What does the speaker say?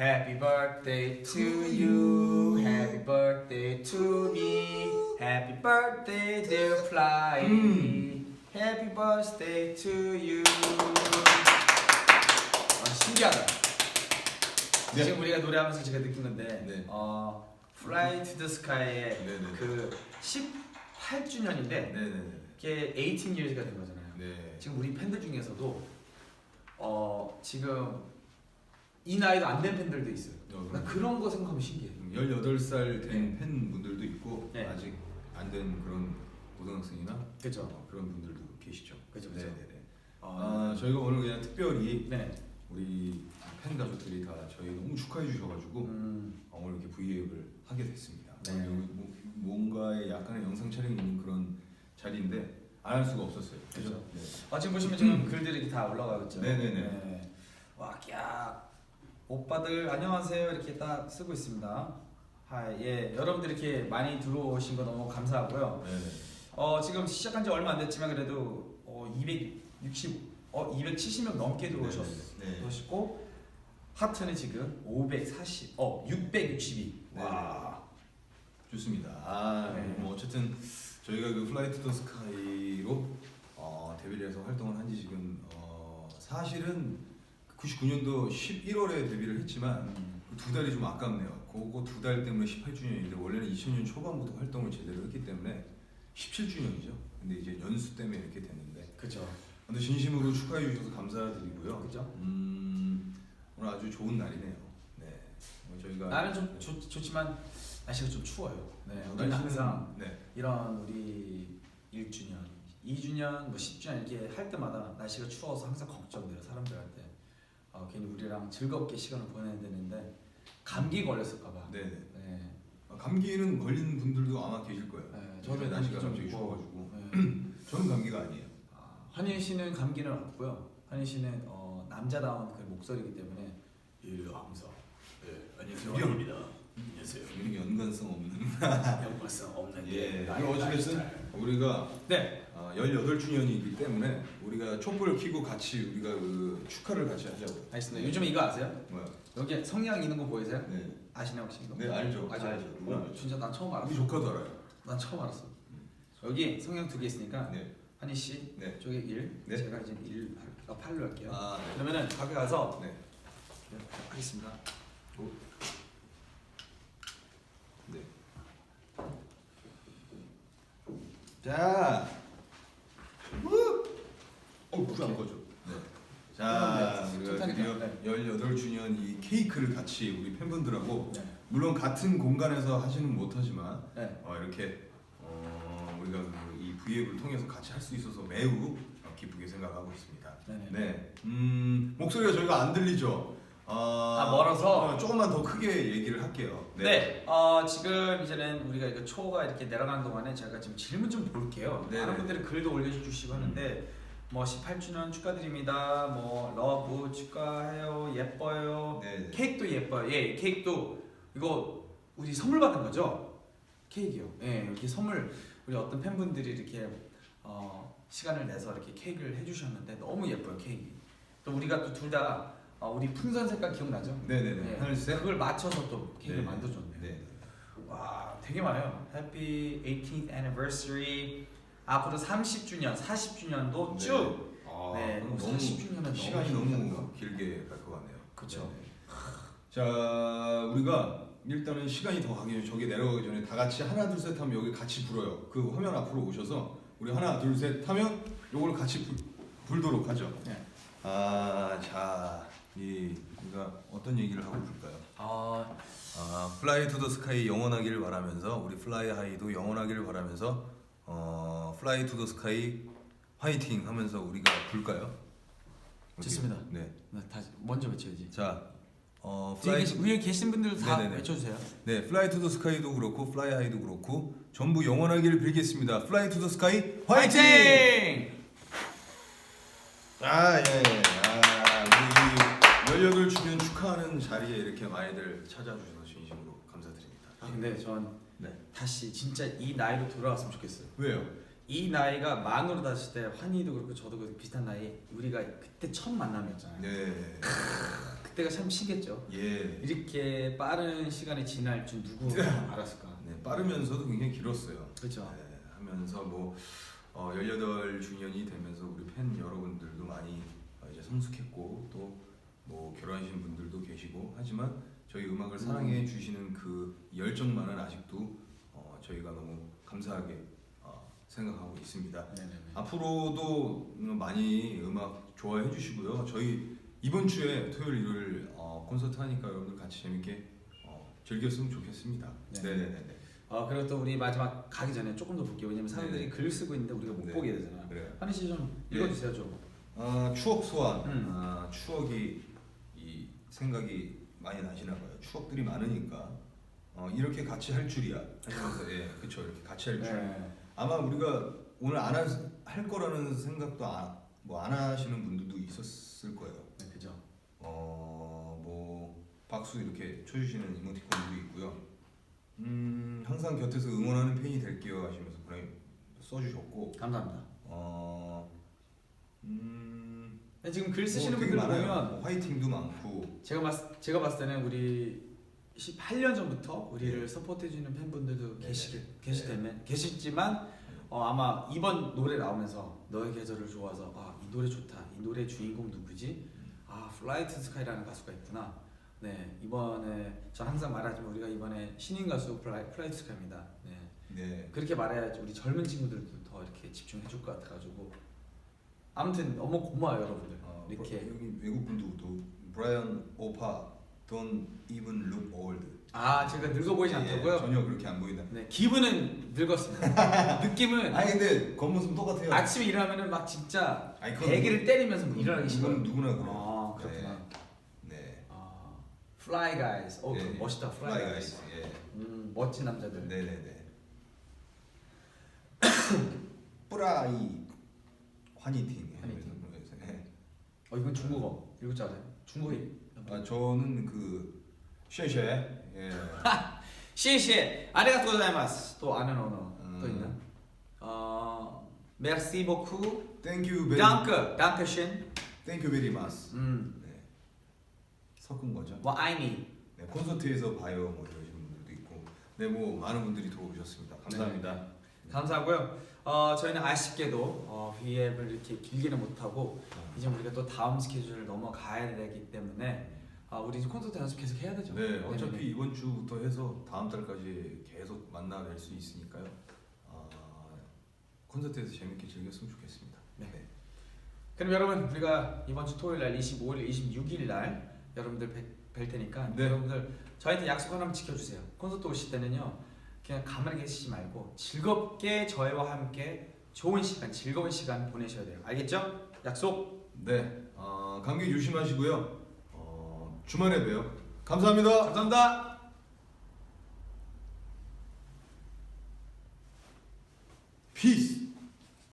Happy birthday to you. Happy birthday to me. Happy birthday, dear Fly. 음. Happy birthday to you. 아, 신기하다. 네. 지금 우리가 노래하면서 제가 느낀 건데, 네. 어, Fly to the Sky의 네, 네. 그 18주년인데, 네네네. 이게 18 years가 된 거잖아요. 네. 지금 우리 팬들 중에서도 어 지금 이 나이도 안 된 팬들도 있어요. 어, 나 그럼 그런 거 생각하면 신기해. 18살 된 네. 팬분들도 있고 네. 아직 안 된 그런 고등학생이나 그죠? 어, 그런 분들도 계시죠. 그죠, 그죠. 네네네. 어, 아, 저희가 오늘 그냥 특별히 네. 우리 팬 가족들이 다 저희 너무 축하해 주셔가지고 음, 어, 오늘 이렇게 브이앱을 하게 됐습니다. 네. 오늘 여기 뭐, 뭔가의 약간의 영상 촬영이 있는 그런 자리인데 안 할 수가 없었어요. 그죠. 네. 아 지금 보시면 지금 글들이 다 올라가고 있죠. 네네네. 네. 와, 야 오빠들 안녕하세요 이렇게 딱 쓰고 있습니다. 하, 예, 여러분들 이렇게 많이 들어오신 거 너무 감사하고요. 네네. 어 지금 시작한 지 얼마 안 됐지만 그래도 어 260, 어 270명 넘게 들어오셨어요. 네. 그러시고 하트는 지금 540, 어 662. 네. 와. 좋습니다. 아, 네. 뭐 어쨌든 저희가 그 플라이 투더 스카이로 어, 데뷔를 해서 활동을 한 지 지금 어, 사실은 99년도 11월에 데뷔를 했지만 음, 그두 달이 좀 아깝네요. 그거 두 달 때문에 18주년인데 원래는 2000년 초반부터 활동을 제대로 했기 때문에 17주년이죠. 근데 이제 연수 때문에 이렇게 됐는데 그죠. 근데 진심으로 축하해 주셔서 감사드리고요. 그죠. 음, 오늘 아주 좋은 날이네요. 네. 뭐 저희가 나는 좀 좋, 좋지만 날씨가 좀 추워요. 네, 우리는 날씨는- 항상 네. 이런 우리 1주년, 2주년, 뭐 10주년 이렇게 할 때마다 날씨가 추워서 항상 걱정돼요 사람들한테. 어, 괜히 우리랑 즐겁게 시간을 보내야 되는데 감기 걸렸을까봐. 네, 네. 네. 아, 감기는 걸린 분들도 아마 계실 거예요. 네, 저는 날씨가 좀 갑자기 있고. 추워가지고 네. 저는 감기가 아니에요. 아, 환희 씨는 감기는 없고요. 환희 씨는 어, 남자다운 그 목소리이기 때문에 예 항상 예 안녕하세요 환희입니다. 안녕하세요. 이런 연관성 없는. 연관성 없는 예. 게 나의 그리고 어찌됐든. 우리가 네. 어, 18주년이기 때문에 우리가 촛불을 켜고 같이 우리가 그 축하를 같이 하자고. 알겠습니다. 요즘 이거 아세요? 뭐야? 여기 성냥 있는 거 보이세요? 네. 아시나요 혹시 이거? 네 알죠. 알죠. 알죠. 어, 진짜 난 처음 알았어. 조카도 알아요. 난 처음 알았어. 여기 성냥 두 개 있으니까 네. 한희 씨 네. 쪽에 1, 네. 제가 이제 1, 8 로 할게요. 아, 네. 그러면은 가게 가서 네. 이렇게 하겠습니다. 네. 자. 어, 불안 꺼져. 네. 자, 네. 우리가. 드디어 네. 18주년 이 케이크를 같이 우리 팬분들하고 네. 물론 같은 공간에서 하지는 못하지만 네. 어, 이렇게 어, 우리가 그이 V앱을 통해서 같이 할 수 있어서 매우 어, 기쁘게 생각하고 있습니다. 네네. 네, 음, 목소리가 저희가 안 들리죠? 아, 아, 멀어서? 어, 조금만 더 크게 얘기를 할게요. 네. 어, 지금 이제는 우리가 이거 초가 이렇게 내려가는 동안에 제가 지금 질문 좀 볼게요. 네네. 많은 분들이 글도 올려주시고 하는데 뭐 18주년 축하드립니다. 뭐 러브 축하해요. 예뻐요. 네, 네. 케이크도 예뻐요. 예, 케이크도 이거 우리 선물 받은 거죠? 케이크요. 예, 이렇게 선물 우리 어떤 팬분들이 이렇게 어, 시간을 내서 이렇게 케이크를 해주셨는데 너무 예뻐요 케이크. 또 우리가 또 둘다 어, 우리 풍선 색깔 기억나죠? 네네네. 하늘색? 그걸 맞춰서 또 케이크를 네. 만들어줬네요. 네. 와, 되게 많아요. Happy 18th anniversary. 앞으로 30주년, 40주년도 네. 쭉. 아, 네, 그럼 너무 40주년은 너무 시간이 너무 않을까? 길게 갈 것 같네요. 그쵸. 네. 자, 우리가 일단은 시간이 더 가기 전에 저기 내려가기 전에 다 같이 하나 둘 셋 하면 여기 같이 불어요. 그 화면 앞으로 오셔서 우리 하나 둘 셋 하면 요걸 같이 불, 불도록 하죠. 네. 아, 자, 이 우리가 어떤 얘기를 하고 불까요? 아, 아, 플라이 투 더 스카이 영원하기를 바라면서 우리 플라이 하이도 영원하기를 바라면서 어, 플라이 투 더 스카이 화이팅 하면서 우리가 불까요? 어떻게? 좋습니다. 네. 나 다시 먼저 외쳐야지. 자, 어, 뒤에 플라이 계신, 위에 계신 분들 다 네네네. 외쳐주세요. 네, 플라이 투 더 스카이도 그렇고 플라이 하이도 그렇고 전부 영원하기를 빌겠습니다. 플라이 투 더 스카이 화이팅! 아, 예, 예. 아, 우리 18주년 축하하는 자리에 이렇게 많이들 찾아주셔서 진심으로 감사드립니다. 아 근데 전 네. 다시 진짜 이 나이로 돌아왔으면 좋겠어요. 왜요? 이 나이가 만으로 다실 때 환희도 그렇고 저도 그렇고 비슷한 나이 우리가 그때 첫 만남이었잖아요. 네. 그때가 참 신기했죠. 예. 이렇게 빠른 시간이 지날 줄 누구 알았을까? 네, 빠르면서도 굉장히 길었어요. 그렇죠. 네, 하면서 뭐 어, 18주년이 되면서 우리 팬 여러분들도 많이 어, 이제 성숙했고 또 뭐 결혼하신 분들도 계시고 하지만 저희 음악을 사랑해 주시는 그 열정만은 아직도 어, 저희가 너무 감사하게 어, 생각하고 있습니다. 네네네. 앞으로도 많이 음악 좋아해 주시고요. 저희 이번 주에 토요일 일요일 어, 콘서트 하니까 여러분들 같이 재밌게 어, 즐겼으면 좋겠습니다. 네. 네, 네, 네. 어 그리고 또 우리 마지막 가기 전에 조금 더 볼게요. 왜냐면 사람들이 네네. 글 쓰고 있는데 우리가 못 네. 보게 되잖아요. 그래요. 한희 씨좀 네. 읽어주세요 좀. 아 추억 소환. 음. 아, 추억이 이 생각이 많이 나시나 봐요. 추억들이 많으니까 어, 이렇게 같이 할 줄이야 하시면서 예, 그렇죠. 이렇게 같이 할 줄. 네. 아마 우리가 오늘 안할 거라는 생각도 뭐안 하시는 분들도 있었을 거예요. 네, 그죠. 어 뭐 박수 이렇게 쳐주시는 이모티콘도 있고요. 음 항상 곁에서 응원하는 팬이 될게요 하시면서 그냥 써주셨고 감사합니다. 어 음 근데 지금 글 쓰시는 되게 분들. 보면 뭐 화이팅도 많고. 제가 봤 제가 봤을 때는 우리 18년 전부터 우리를 서포트해주는 팬분들도 네. 계시 계시다면 계시지만 어, 아마 이번 노래 나오면서 너의 계절을 좋아서 아 이 노래 좋다. 이 노래 주인공 누구지? 아 플라이트 스카이라는 가수가 있구나. 네 이번에 전 항상 말하지만 우리가 이번에 신인 가수 플라이, 플라이트 스카이입니다. 네. 네. 그렇게 말해야지 우리 젊은 친구들도 더 이렇게 집중해 줄 것 같아가지고 아무튼 너무 고마워요 여러분들 어, 이렇게 여기 외국 분들도 브라이언 오파 don't even look old 아 제가 늙어 보이지 예, 않다고요? 전혀 그렇게 안 보인다 네 기분은 늙었습니다. 느낌은 아니 근데 겉모습 똑같아요 아침에 일어나면은 막 진짜 아니, 그건 베개를 때리면서 뭐 일어나기 싫어요. 누구나, 누구나 그래요 아 그렇구나. 네. 아 Fly Guys. 어 예, 그 예. 멋있다 Fly, Fly Guys. Guys, 예. 음 멋진 남자들. 네네네. 뿌라이 환희팅. 환희팅. 네. 어 이건 중국어. 읽을 줄 알아요? 중국이. 아 저는 그 쉐쉐. 예. 시시 아리가토 고자이마스. 또 아는 언어 또 음. 있나? 어. Thank you very. danke dankeschön. Thank you very much. 음. 네. 섞은 거죠. 뭐 아이니. 네, 콘서트에서 봐요 뭐 이러시는 분들도 있고. 네, 뭐 많은 분들이 들어오셨습니다. 감사합니다. 감사하고요. 어 저희는 아쉽게도 어, V앱을 이렇게 길게는 못하고 이제 우리가 또 다음 스케줄을 넘어가야 되기 때문에 아, 우리 이제 콘서트 연습 계속 해야 되죠. 네, 어차피 네네네. 이번 주부터 해서 다음 달까지 계속 만나뵐 수 있으니까요. 아, 콘서트에서 재밌게 즐겼으면 좋겠습니다. 네. 그럼 여러분 우리가 이번 주 토요일 날 25일, 26일 날 여러분들 뵐, 뵐 테니까 네. 여러분들 저희한테 약속 하나만 지켜주세요. 콘서트 오실 때는요 그냥 가만히 계시지 말고 즐겁게 저희와 함께 좋은 시간, 즐거운 시간 보내셔야 돼요. 알겠죠? 약속. 네, 어, 감기 조심하시고요. 어, 주말에 봬요. 감사합니다. 감사합니다. 피스.